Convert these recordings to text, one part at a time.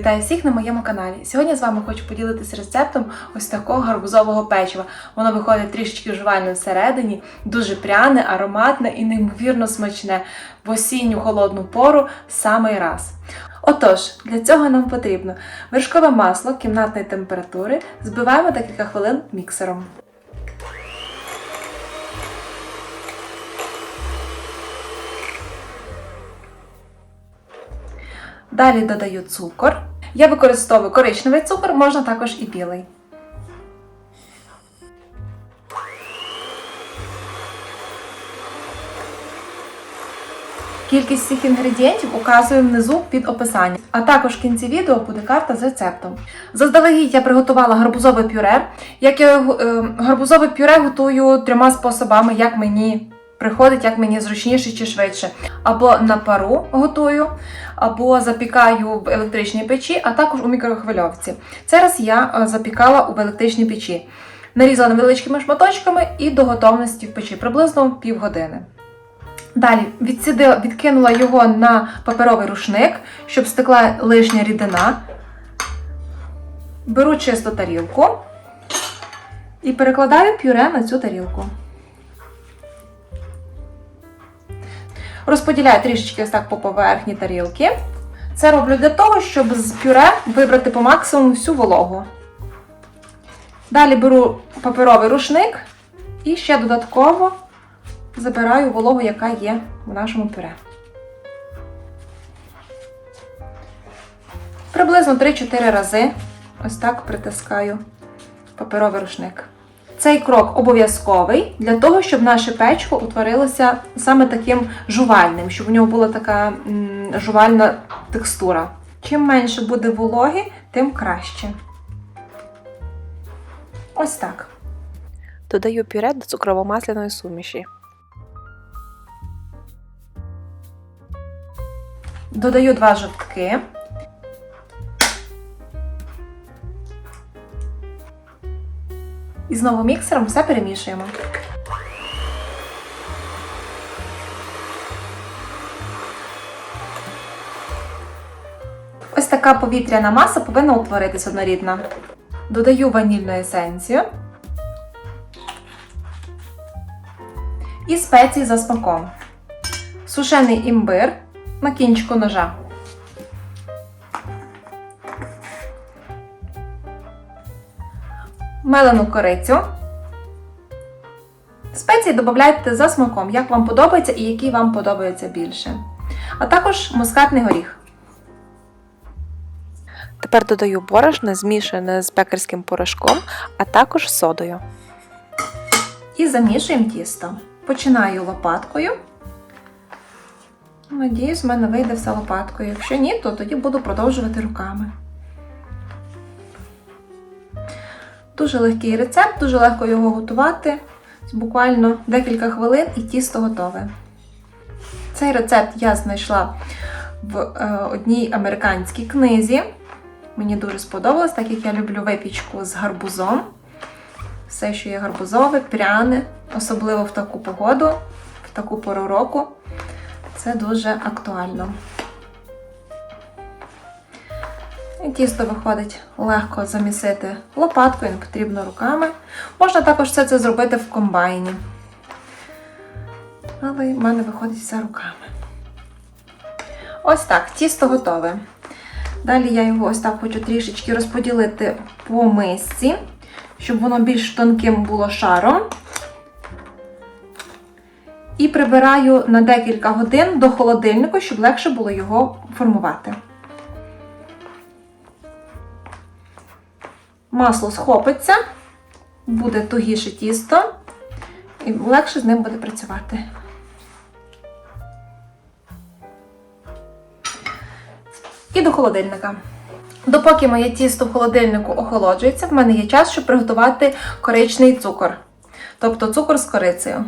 Вітаю всіх на моєму каналі. Сьогодні з вами хочу поділитися рецептом ось такого гарбузового печива. Воно виходить трішечки жувальне всередині, дуже пряне, ароматне і неймовірно смачне в осінню холодну пору самий раз. Отож, для цього нам потрібно вершкове масло кімнатної температури, збиваємо декілька хвилин міксером. Далі додаю цукор. Я використовую коричневий цукор, можна також і білий. Кількість цих інгредієнтів указую внизу під описанням, а також в кінці відео буде карта з рецептом. Заздалегідь я приготувала гарбузове пюре. Як я е, гарбузове пюре готую трьома способами, як мені приходить, як мені зручніше чи швидше. Або на пару готую, або запікаю в електричній печі, а також у мікрохвильовці. Зараз я е, запікала у електричній печі. Нарізала невеличкими шматочками і до готовності в печі приблизно півгодини. Далі відсідила, відкинула його на паперовий рушник, щоб стекла лишня рідина. Беру чисту тарілку і перекладаю пюре на цю тарілку. Розподіляю трішечки ось так по поверхні тарілки. Це роблю для того, щоб з пюре вибрати по максимуму всю вологу. Далі беру паперовий рушник і ще додатково забираю вологу, яка є в нашому пюре. Приблизно 3-4 рази ось так притискаю паперовий рушник. Цей крок обов'язковий для того, щоб наше печко утворилося саме таким жувальним, щоб у нього була така жувальна текстура. Чим менше буде вологи, тим краще. Ось так. Додаю пюре до цукрово-масляної суміші. Додаю два жовтки. І знову міксером все перемішуємо. Ось така повітряна маса повинна утворитись однорідна. Додаю ванільну есенцію і спеції за смаком. Сушений імбир на кінчику ножа. Мелену корицю. Спеції додавайте за смаком, як вам подобається і які вам подобаються більше. А також мускатний горіх. Тепер додаю борошно, змішане з пекарським порошком, а також содою. І замішуємо тісто. Починаю лопаткою. Надіюсь, в мене вийде все лопаткою. Якщо ні, то тоді буду продовжувати руками. Дуже легкий рецепт, дуже легко його готувати. Буквально декілька хвилин і тісто готове. Цей рецепт я знайшла в е, одній американській книзі. Мені дуже сподобалось, так як я люблю випічку з гарбузом. Все, що є гарбузове, пряне, особливо в таку погоду, в таку пору року. Це дуже актуально. Тісто виходить легко замісити лопаткою, не потрібно руками. Можна також все це зробити в комбайні. Але в мене виходить все руками. Ось так, тісто готове. Далі я його ось так хочу трішечки розподілити по мисці, щоб воно більш тонким було шаром. І прибираю на декілька годин до холодильника, щоб легше було його формувати. Масло схопиться, буде тугіше тісто, і легше з ним буде працювати. І до холодильника. Допоки моє тісто в холодильнику охолоджується, в мене є час, щоб приготувати коричний цукор, тобто цукор з корицею.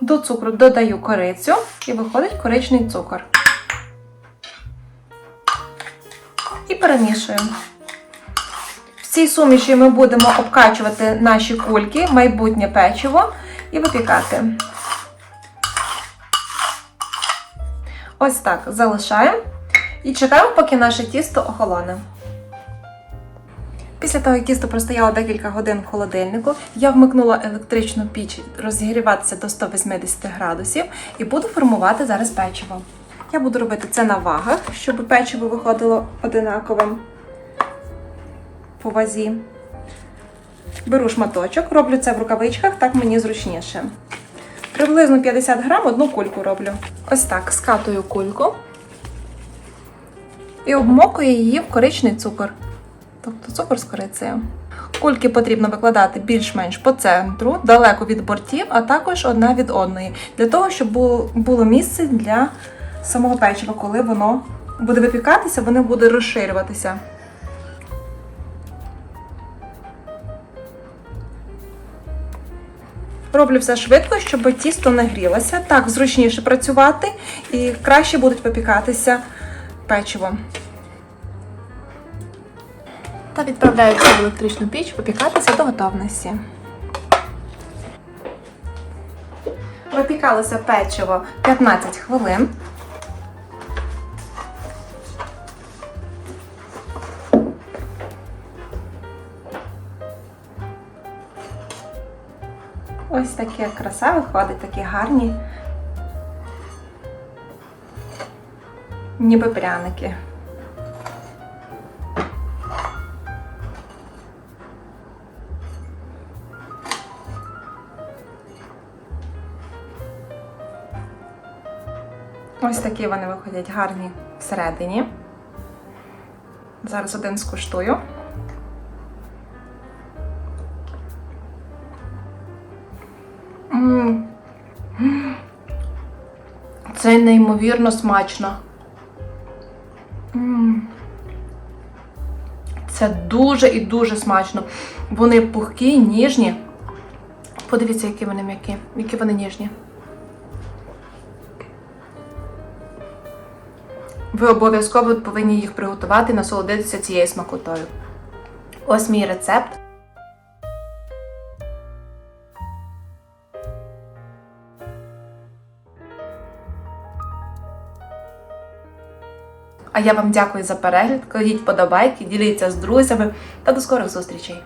До цукру додаю корицю і виходить коричний цукор. І перемішуємо. Цій суміші ми будемо обкачувати наші кульки, майбутнє печиво і випікати. Ось так залишаємо. І чекаємо, поки наше тісто охолоне. Після того, як тісто простояло декілька годин в холодильнику, я вмикнула електричну піч розігріватися до 180 градусів і буду формувати зараз печиво. Я буду робити це на вагах, щоб печиво виходило одинаковим по вазі. Беру шматочок, роблю це в рукавичках, так мені зручніше. Приблизно 50 грам одну кульку роблю. Ось так, скатую кульку і обмокую її в коричний цукор. Тобто цукор з корицею. Кульки потрібно викладати більш-менш по центру, далеко від бортів, а також одна від одної, для того, щоб було, місце для самого печива, коли воно буде випікатися, воно буде розширюватися. Роблю все швидко, щоб тісто не грілося. Так зручніше працювати і краще будуть випікатися печиво. Та відправляю в електричну піч випікатися до готовності. Випікалося печиво 15 хвилин. Ось таке краса виходить, такі гарні. Ніби пряники. Ось такі вони виходять гарні всередині. Зараз один скуштую. Це неймовірно смачно. Це дуже і дуже смачно. Вони пухкі, ніжні. Подивіться, які вони м'які, які вони ніжні. Ви обов'язково повинні їх приготувати і насолодитися цією смакотою. Ось мій рецепт. А я вам дякую за перегляд. Кладіть подобайки, діліться з друзями та до скорих зустрічей!